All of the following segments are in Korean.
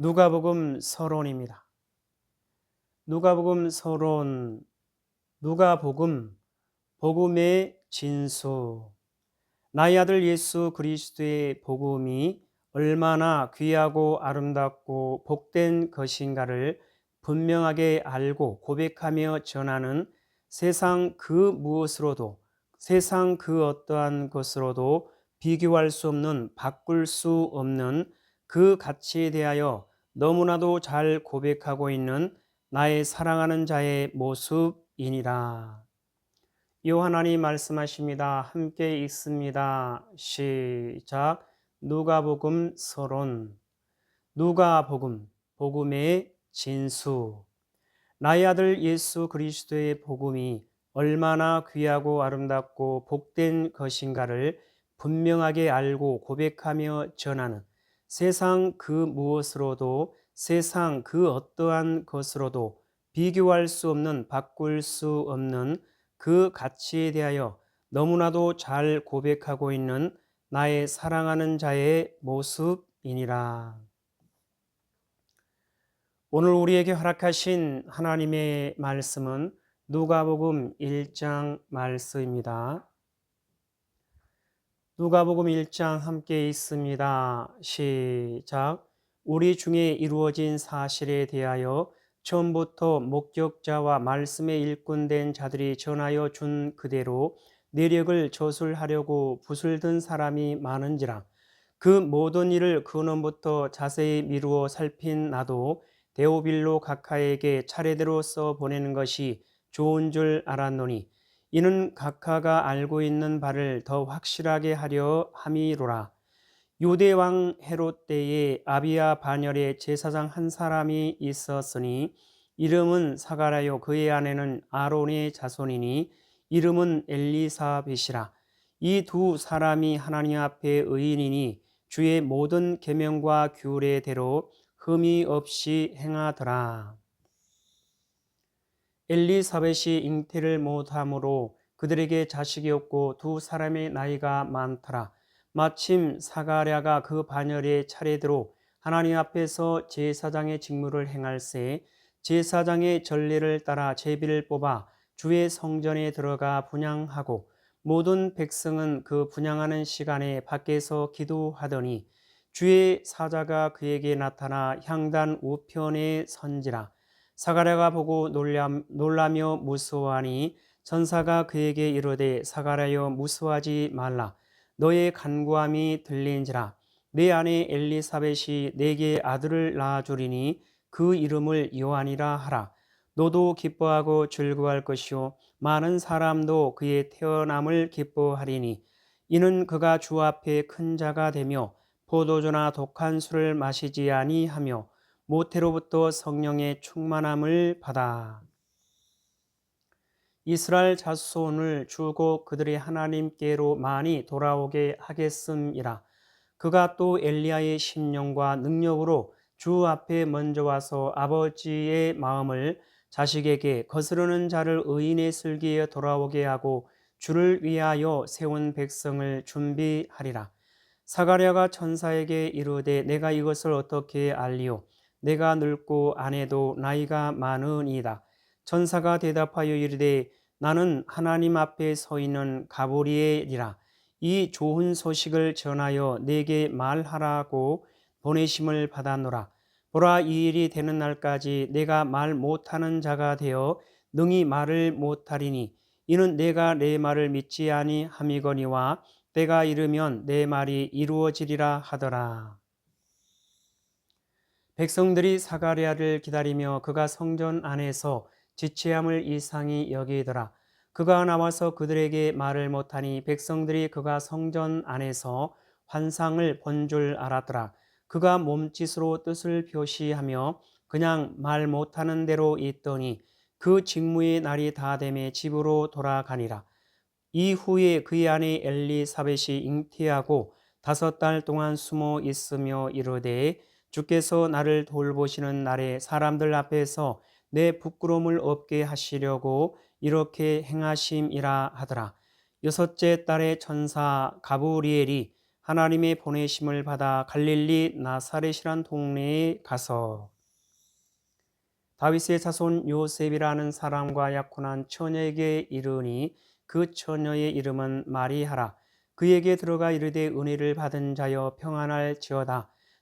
누가복음 서론입니다. 누가복음 서론 누가복음 복음의 진수. 나의 아들 예수 그리스도의 복음이 얼마나 귀하고 아름답고 복된 것인가를 분명하게 알고 고백하며 전하는 세상 그 무엇으로도 세상 그 어떠한 것으로도 비교할 수 없는 바꿀 수 없는 그 가치에 대하여 너무나도 잘 고백하고 있는 나의 사랑하는 자의 모습이니라. 요하나님 말씀하십니다. 함께 읽습니다. 시작. 누가복음 서론. 누가복음, 복음의 진수. 나의 아들 예수 그리스도의 복음이 얼마나 귀하고 아름답고 복된 것인가를 분명하게 알고 고백하며 전하는 세상 그 무엇으로도 세상 그 어떠한 것으로도 비교할 수 없는 바꿀 수 없는 그 가치에 대하여 너무나도 잘 고백하고 있는 나의 사랑하는 자의 모습이니라. 오늘 우리에게 허락하신 하나님의 말씀은 누가복음 1장 말씀입니다. 누가복음 1장 함께 있습니다. 시작. 우리 중에 이루어진 사실에 대하여 처음부터 목격자와 말씀의 일꾼된 자들이 전하여 준 그대로 내력을 저술하려고 붓을 든 사람이 많은지라 그 모든 일을 근원부터 자세히 미루어 살핀 나도 데오빌로 각하에게 차례대로 써 보내는 것이 좋은 줄 알았노니 이는 각하가 알고 있는 바를 더 확실하게 하려 함이로라. 유대 왕 헤롯 때에 아비아 반열에 제사장 한 사람이 있었으니 이름은 사가라요 그의 아내는 아론의 자손이니 이름은 엘리사벳이라. 이 두 사람이 하나님 앞에 의인이니 주의 모든 계명과 규례대로 흠이 없이 행하더라. 엘리사벳이 잉태를 못함으로 그들에게 자식이 없고 두 사람의 나이가 많더라. 마침 사가랴가 그 반열의 차례대로 하나님 앞에서 제사장의 직무를 행할새 제사장의 전례를 따라 제비를 뽑아 주의 성전에 들어가 분양하고 모든 백성은 그 분양하는 시간에 밖에서 기도하더니 주의 사자가 그에게 나타나 향단 우편에 선지라 사가랴가 보고 놀라 며 무서워하니 전사가 그에게 이르되 사가랴여 무서워하지 말라. 너의 간구함이 들린지라. 내 아내 엘리사벳이 내게 아들을 낳아 주리니 그 이름을 요한이라 하라. 너도 기뻐하고 즐거워할 것이요. 많은 사람도 그의 태어남을 기뻐하리니. 이는 그가 주 앞에 큰 자가 되며 포도주나 독한 술을 마시지 아니하며 모태로부터 성령의 충만함을 받아 이스라엘 자손을 주고 그들의 하나님께로 많이 돌아오게 하겠음이라. 그가 또 엘리야의 심령과 능력으로 주 앞에 먼저 와서 아버지의 마음을 자식에게 거스르는 자를 의인의 슬기에 돌아오게 하고 주를 위하여 세운 백성을 준비하리라. 사가랴가 천사에게 이르되 내가 이것을 어떻게 알리오? 내가 늙고 아내도 나이가 많으니이다. 천사가 대답하여 이르되 나는 하나님 앞에 서 있는 가보리엘이라. 이 좋은 소식을 전하여 내게 말하라고 보내심을 받았노라. 보라 이 일이 되는 날까지 내가 말 못하는 자가 되어 능히 말을 못하리니 이는 내가 내 말을 믿지 아니함이거니와 때가 이르면 내 말이 이루어지리라 하더라. 백성들이 사가랴를 기다리며 그가 성전 안에서 지체함을 이상히 여기더라. 그가 나와서 그들에게 말을 못하니 백성들이 그가 성전 안에서 환상을 본 줄 알았더라. 그가 몸짓으로 뜻을 표시하며 그냥 말 못하는 대로 있더니 그 직무의 날이 다 되매 집으로 돌아가니라. 이후에 그의 아내 엘리사벳이 잉태하고 다섯 달 동안 숨어 있으며 이르되 주께서 나를 돌보시는 날에 사람들 앞에서 내 부끄러움을 없게 하시려고 이렇게 행하심이라 하더라. 여섯째 달에 천사 가브리엘이 하나님의 보내심을 받아 갈릴리 나사렛이란 동네에 가서 다윗의 자손 요셉이라는 사람과 약혼한 처녀에게 이르니 그 처녀의 이름은 마리하라. 그에게 들어가 이르되 은혜를 받은 자여 평안할지어다.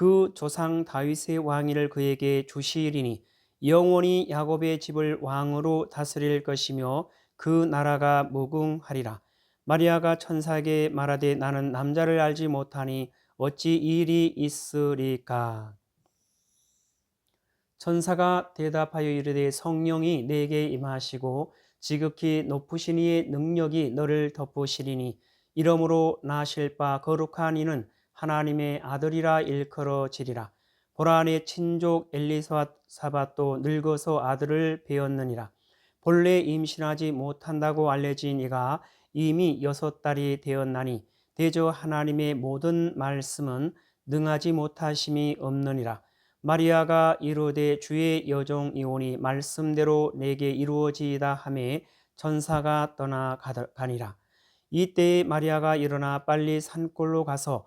그 조상 다윗의 왕위를 그에게 주시리니 영원히 야곱의 집을 왕으로 다스릴 것이며 그 나라가 무궁하리라. 마리아가 천사에게 말하되 나는 남자를 알지 못하니 어찌 이 일이 있으리까? 천사가 대답하여 이르되 성령이 내게 임하시고 지극히 높으신 이의 능력이 너를 덮으시리니 이러므로 나실 바 거룩한 이는 하나님의 아들이라 일컬어지리라. 보라 내 친족 엘리사밧도 늙어서 아들을 배었느니라. 본래 임신하지 못한다고 알려진 이가 이미 여섯 달이 되었나니 대저 하나님의 모든 말씀은 능하지 못하심이 없느니라. 마리아가 이르되 주의 여종 이온이 말씀대로 내게 이루어지이다 하매 전사가 떠나가니라. 이때에 마리아가 일어나 빨리 산골로 가서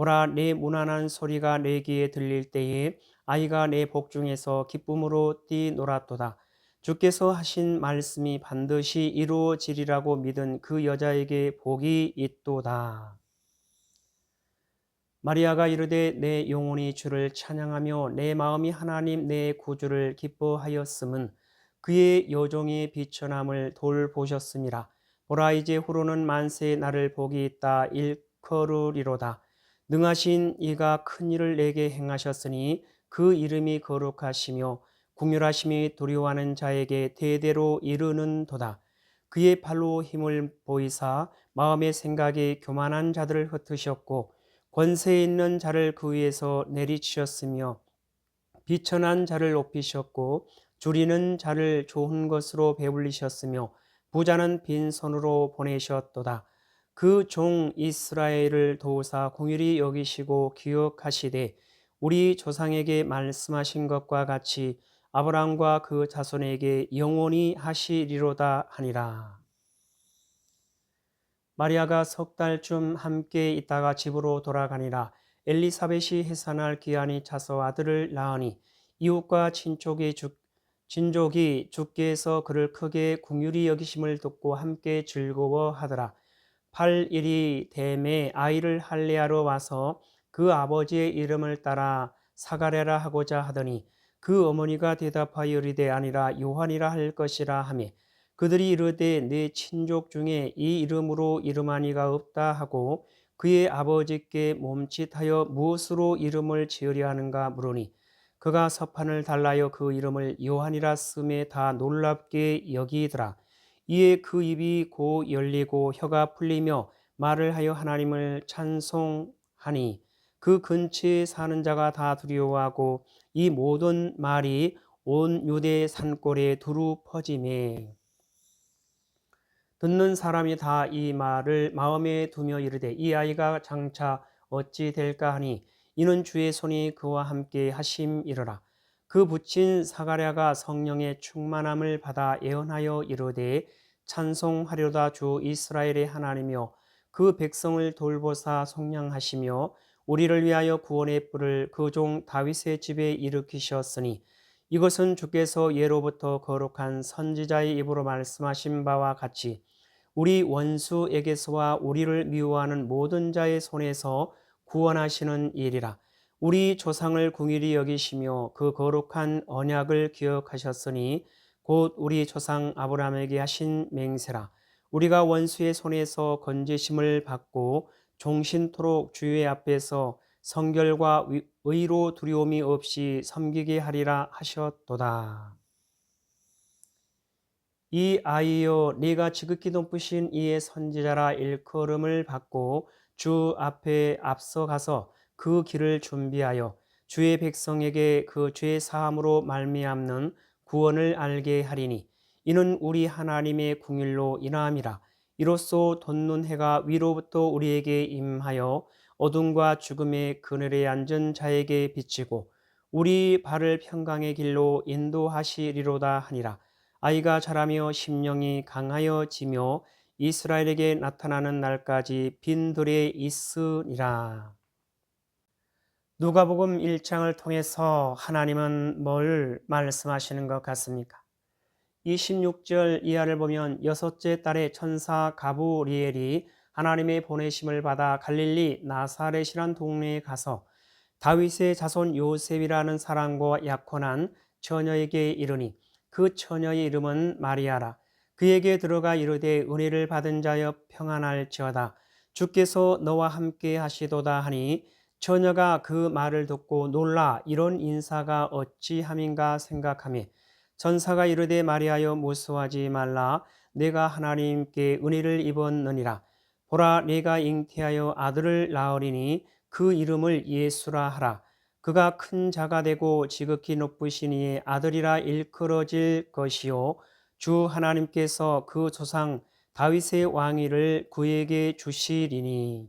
보라 내 무난한 소리가 내 귀에 들릴 때에 아이가 내 복중에서 기쁨으로 뛰놀았도다 주께서 하신 말씀이 반드시 이루어지리라고 믿은 그 여자에게 복이 있도다. 마리아가 이르되 내 영혼이 주를 찬양하며 내 마음이 하나님 내 구주를 기뻐하였음은 그의 여종이 비천함을 돌보셨음이라. 보라 이제 후로는 만세 나를 복이 있다 일컬으리로다. 능하신 이가 큰 일을 내게 행하셨으니 그 이름이 거룩하시며 궁휼하심이 두려워하는 자에게 대대로 이르는 도다. 그의 팔로 힘을 보이사 마음의 생각이 교만한 자들을 흩으셨고 권세 있는 자를 그 위에서 내리치셨으며 비천한 자를 높이셨고 줄이는 자를 좋은 것으로 배불리셨으며 부자는 빈손으로 보내셨도다. 그 종 이스라엘을 도우사 공일이 여기시고 기억하시되 우리 조상에게 말씀하신 것과 같이 아브라함과 그 자손에게 영원히 하시리로다 하니라. 마리아가 석 달쯤 함께 있다가 집으로 돌아가니라. 엘리사벳이 해산할 기한이 차서 아들을 낳으니 이웃과 친족이 죽 진족이 주께 서 그를 크게 궁휼히 여기심을 듣고 함께 즐거워하더라. 8일이 됨에 아이를 할례하러 와서 그 아버지의 이름을 따라 사가랴라 하고자 하더니 그 어머니가 대답하여 이르되 아니라 요한이라 할 것이라 하매 그들이 이르되 내 친족 중에 이 이름으로 이름하니가 없다 하고 그의 아버지께 몸짓하여 무엇으로 이름을 지으려 하는가 물으니 그가 서판을 달라여 그 이름을 요한이라 쓰매 다 놀랍게 여기더라 이에 그 입이 고 열리고 혀가 풀리며 말을 하여 하나님을 찬송하니 그 근처에 사는 자가 다 두려워하고 이 모든 말이 온 유대 산골에 두루 퍼짐에 듣는 사람이 다 이 말을 마음에 두며 이르되 이 아이가 장차 어찌 될까 하니 이는 주의 손이 그와 함께 하심이러라 그 붙인 사가랴가 성령의 충만함을 받아 예언하여 이르되 찬송하려다 주 이스라엘의 하나님이여 그 백성을 돌보사 속량하시며 우리를 위하여 구원의 뿔을 그 종 다윗의 집에 일으키셨으니 이것은 주께서 예로부터 거룩한 선지자의 입으로 말씀하신 바와 같이 우리 원수에게서와 우리를 미워하는 모든 자의 손에서 구원하시는 일이라. 우리 조상을 궁일이 여기시며 그 거룩한 언약을 기억하셨으니 곧 우리 조상 아브라함에게 하신 맹세라. 우리가 원수의 손에서 건지심을 받고 종신토록 주의 앞에서 성결과 의로 두려움이 없이 섬기게 하리라 하셨도다. 이 아이여 네가 지극히 높으신 이의 선지자라 일컬음을 받고 주 앞에 앞서가서 그 길을 준비하여 주의 백성에게 그 죄 사함으로 말미암는 구원을 알게 하리니 이는 우리 하나님의 궁일로 인함이라 이로써 돋는 해가 위로부터 우리에게 임하여 어둠과 죽음의 그늘에 앉은 자에게 비치고 우리 발을 평강의 길로 인도하시리로다 하니라. 아이가 자라며 심령이 강하여 지며 이스라엘에게 나타나는 날까지 빈들에 있으니라. 누가복음 1장을 통해서 하나님은 뭘 말씀하시는 것 같습니까? 26절 이하를 보면 여섯째 딸의 천사 가브리엘이 하나님의 보내심을 받아 갈릴리 나사렛이란 동네에 가서 다윗의 자손 요셉이라는 사랑과 약혼한 처녀에게 이르니 그 처녀의 이름은 마리아라 그에게 들어가 이르되 은혜를 받은 자여 평안할지어다 주께서 너와 함께 하시도다 하니 처녀가 그 말을 듣고 놀라 이런 인사가 어찌함인가 생각하며 전사가 이르되 마리아여 무수하지 말라 내가 하나님께 은혜를 입었느니라. 보라 내가 잉태하여 아들을 낳으리니 그 이름을 예수라 하라. 그가 큰 자가 되고 지극히 높으신 이의 아들이라 일컬어질 것이요 주 하나님께서 그 조상 다윗의 왕위를 그에게 주시리니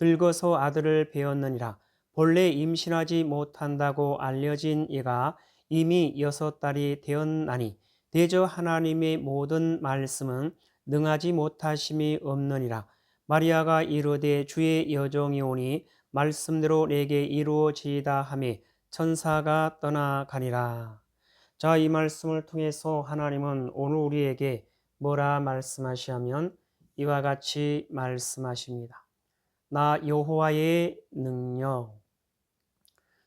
늙어서 아들을 배웠느니라. 본래 임신하지 못한다고 알려진 이가 이미 여섯 달이 되었나니 대저 하나님의 모든 말씀은 능하지 못하심이 없느니라. 마리아가 이르되 주의 여종이 오니 말씀대로 내게 이루어지이다 하매 천사가 떠나가니라. 자, 이 말씀을 통해서 하나님은 오늘 우리에게 뭐라 말씀하시하면 이와 같이 말씀하십니다. 나 여호와의 능력.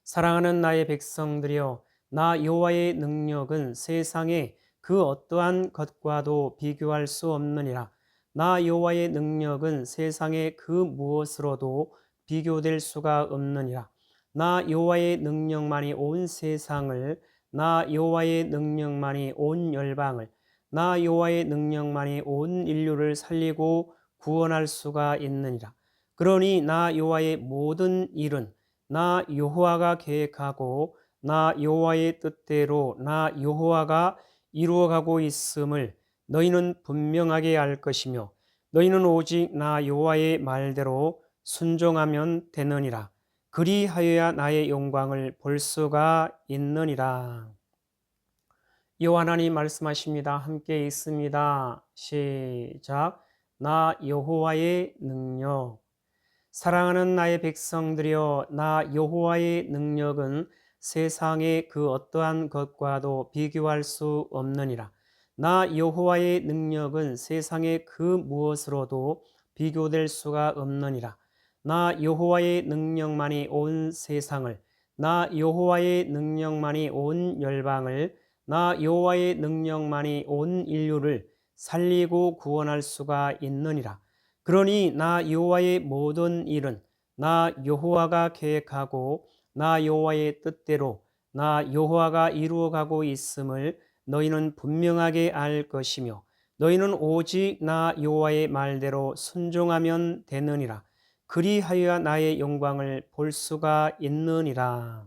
사랑하는 나의 백성들이여 나 여호와의 능력은 세상에 그 어떠한 것과도 비교할 수 없느니라. 나 여호와의 능력은 세상의 그 무엇으로도 비교될 수가 없느니라. 나 여호와의 능력만이 온 세상을 나 여호와의 능력만이 온 열방을 나 여호와의 능력만이 온 인류를 살리고 구원할 수가 있느니라 그러니 나 여호와의 모든 일은 나 여호와가 계획하고 나 여호와의 뜻대로 나 여호와가 이루어가고 있음을 너희는 분명하게 알 것이며 너희는 오직 나 여호와의 말대로 순종하면 되느니라. 그리하여야 나의 영광을 볼 수가 있느니라. 여호와 하나님 말씀하십니다. 함께 있습니다. 시작. 나 여호와의 능력 사랑하는 나의 백성들이여 나 여호와의 능력은 세상의 그 어떠한 것과도 비교할 수 없느니라. 나 여호와의 능력은 세상의 그 무엇으로도 비교될 수가 없느니라. 나 여호와의 능력만이 온 세상을 나 여호와의 능력만이 온 열방을 나 여호와의 능력만이 온 인류를 살리고 구원할 수가 있느니라. 그러니 나 여호와의 모든 일은 나 여호와가 계획하고 나 여호와의 뜻대로 나 여호와가 이루어가고 있음을 너희는 분명하게 알 것이며 너희는 오직 나 여호와의 말대로 순종하면 되느니라. 그리하여야 나의 영광을 볼 수가 있느니라.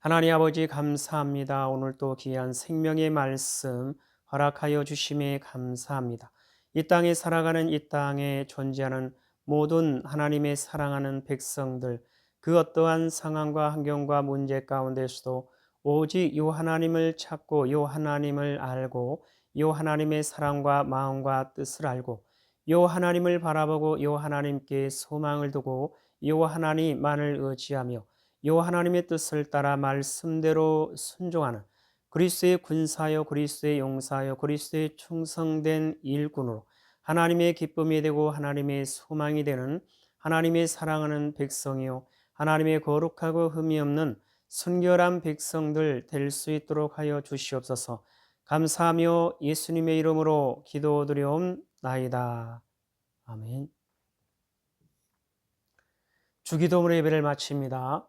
하나님 아버지 감사합니다. 오늘 또 귀한 생명의 말씀 허락하여 주심에 감사합니다. 이 땅에 살아가는 이 땅에 존재하는 모든 하나님의 사랑하는 백성들 그 어떠한 상황과 환경과 문제 가운데서도 오직 요 하나님을 찾고 요 하나님을 알고 요 하나님의 사랑과 마음과 뜻을 알고 요 하나님을 바라보고 요 하나님께 소망을 두고 요 하나님만을 의지하며 요 하나님의 뜻을 따라 말씀대로 순종하는 그리스도의 군사여 그리스도의 용사여 그리스도의 충성된 일꾼으로 하나님의 기쁨이 되고 하나님의 소망이 되는 하나님의 사랑하는 백성이요 하나님의 거룩하고 흠이 없는 순결한 백성들 될 수 있도록 하여 주시옵소서. 감사하며 예수님의 이름으로 기도드려옵나이다. 아멘. 주기도문 예배를 마칩니다.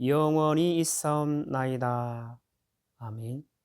영원히 있사옵나이다. 아멘.